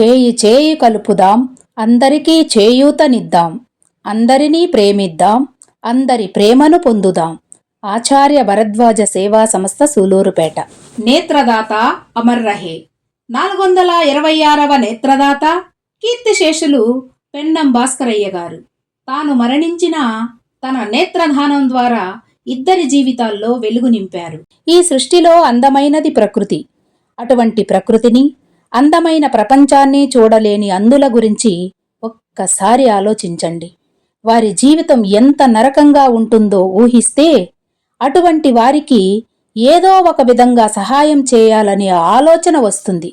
చేయి చేయి కలుపుదాం. అందరికీ చేయూతనిద్దాం. అందరినీ ప్రేమిద్దాం. అందరి ప్రేమను పొందుదాం. ఆచార్య భరద్వాజ సేవా సంస్థ సూలూరుపేట. నేత్రదాత అమర్ రహే. నాలుగు వందల ఇరవై ఆరవ నేత్రదాత కీర్తిశేషులు పెన్నం భాస్కరయ్య గారు. తాను మరణించిన తన నేత్రదానం ద్వారా ఇద్దరి జీవితాల్లో వెలుగు నింపారు. ఈ సృష్టిలో అందమైనది ప్రకృతి. అటువంటి ప్రకృతిని అందమైన ప్రపంచాన్ని చూడలేని అందుల గురించి ఒక్కసారి ఆలోచించండి. వారి జీవితం ఎంత నరకంగా ఉంటుందో ఊహిస్తే అటువంటి వారికి ఏదో ఒక విధంగా సహాయం చేయాలనే ఆలోచన వస్తుంది.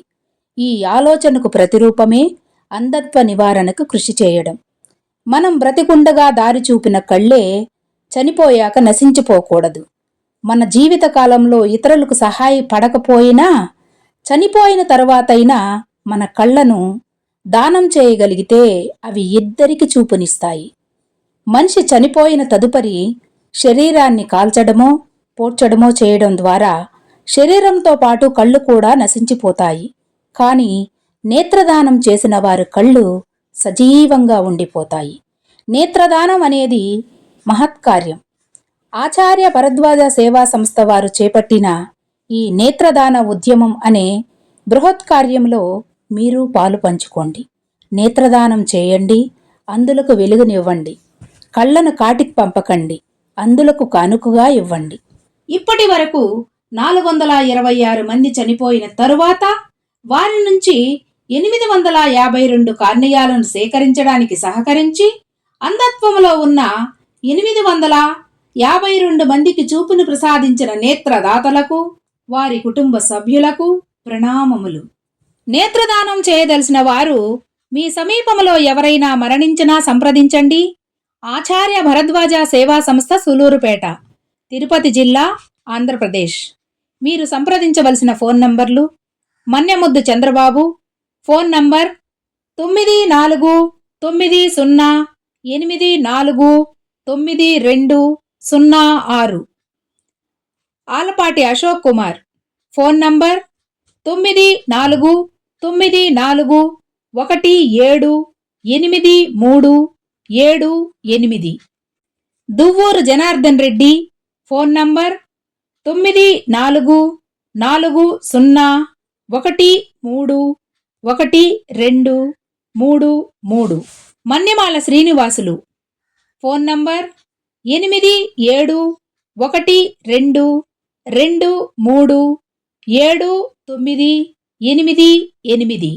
ఈ ఆలోచనకు ప్రతిరూపమే అంధత్వ నివారణకు కృషి చేయడం. మనం బ్రతికుండగా దారి చూపిన కళ్ళే చనిపోయాక నశించిపోకూడదు. మన జీవితకాలంలో ఇతరులకు సహాయపడకపోయినా చనిపోయిన తరువాతైనా మన కళ్ళను దానం చేయగలిగితే అవి ఇద్దరికి చూపునిస్తాయి. మనిషి చనిపోయిన తదుపరి శరీరాన్ని కాల్చడమో పోడ్చడమో చేయడం ద్వారా శరీరంతో పాటు కళ్ళు కూడా నశించిపోతాయి. కానీ నేత్రదానం చేసిన వారి కళ్ళు సజీవంగా ఉండిపోతాయి. నేత్రదానం అనేది మహత్కార్యం. ఆచార్య భరద్వాజ సేవా సంస్థ వారు చేపట్టిన ఈ నేత్రదాన ఉద్యమం అనే బృహత్ కార్యంలో మీరు పాలు పంచుకోండి. నేత్రదానం చేయండి అందులకు వెలుగునివ్వండి. కళ్ళను కాటికి పంపకండి అందులకు కానుకగా ఇవ్వండి. ఇప్పటి వరకు నాలుగు వందల ఇరవై ఆరు మంది చనిపోయిన తరువాత వారి నుంచి ఎనిమిది వందల యాభై రెండు కార్నియాలను సేకరించడానికి సహకరించి అంధత్వంలో ఉన్న ఎనిమిది వందల యాభై రెండు మందికి చూపును ప్రసాదించిన నేత్రదాతలకు వారి కుటుంబ సభ్యులకు ప్రణామములు. నేత్రదానం చేయదలిసిన వారు మీ సమీపంలో ఎవరైనా మరణించినా సంప్రదించండి. ఆచార్య భరద్వాజ సేవా సంస్థ సులూరుపేట తిరుపతి జిల్లా ఆంధ్రప్రదేశ్. మీరు సంప్రదించవలసిన ఫోన్ నంబర్లు మన్యముద్దు చంద్రబాబు ఫోన్ నంబర్ తొమ్మిది నాలుగు తొమ్మిది సున్నా ఎనిమిది నాలుగు తొమ్మిది రెండు సున్నా ఆరు. ఆలపాటి అశోక్ కుమార్. ఫోన్ నంబర్ తొమ్మిది నాలుగు తొమ్మిది నాలుగు ఒకటి ఏడు ఎనిమిది మూడు ఏడు ఎనిమిది. దువ్వూరు జనార్దన్ రెడ్డి ఫోన్ నంబర్ తొమ్మిది నాలుగు నాలుగు సున్నా ఒకటి మూడు ఒకటి రెండు మూడు. మూడు మన్యమాల శ్రీనివాసులు ఫోన్ నంబర్ ఎనిమిది ఏడు ఒకటి రెండు రెండు మూడు ఏడు తొమ్మిది ఎనిమిది ఎనిమిది.